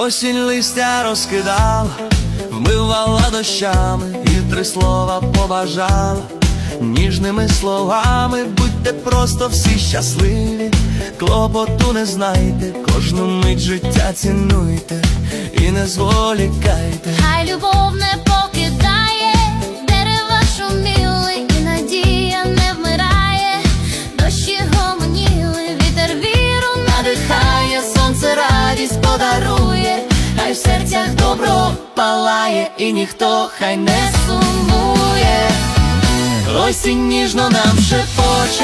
Осінь листя розкидала, вмивала дощами і три слова побажала. Ніжними словами будьте просто всі щасливі, клопоту не знайте, кожну мить життя цінуйте і не зволікайте. Хай любов не покидає, дерева шуміли, і надія не вмирає, дощі гомоніли, вітер віру надихає, сонце радість подарує, палає, і ніхто хай не сумує. Осінь ніжно нам шепче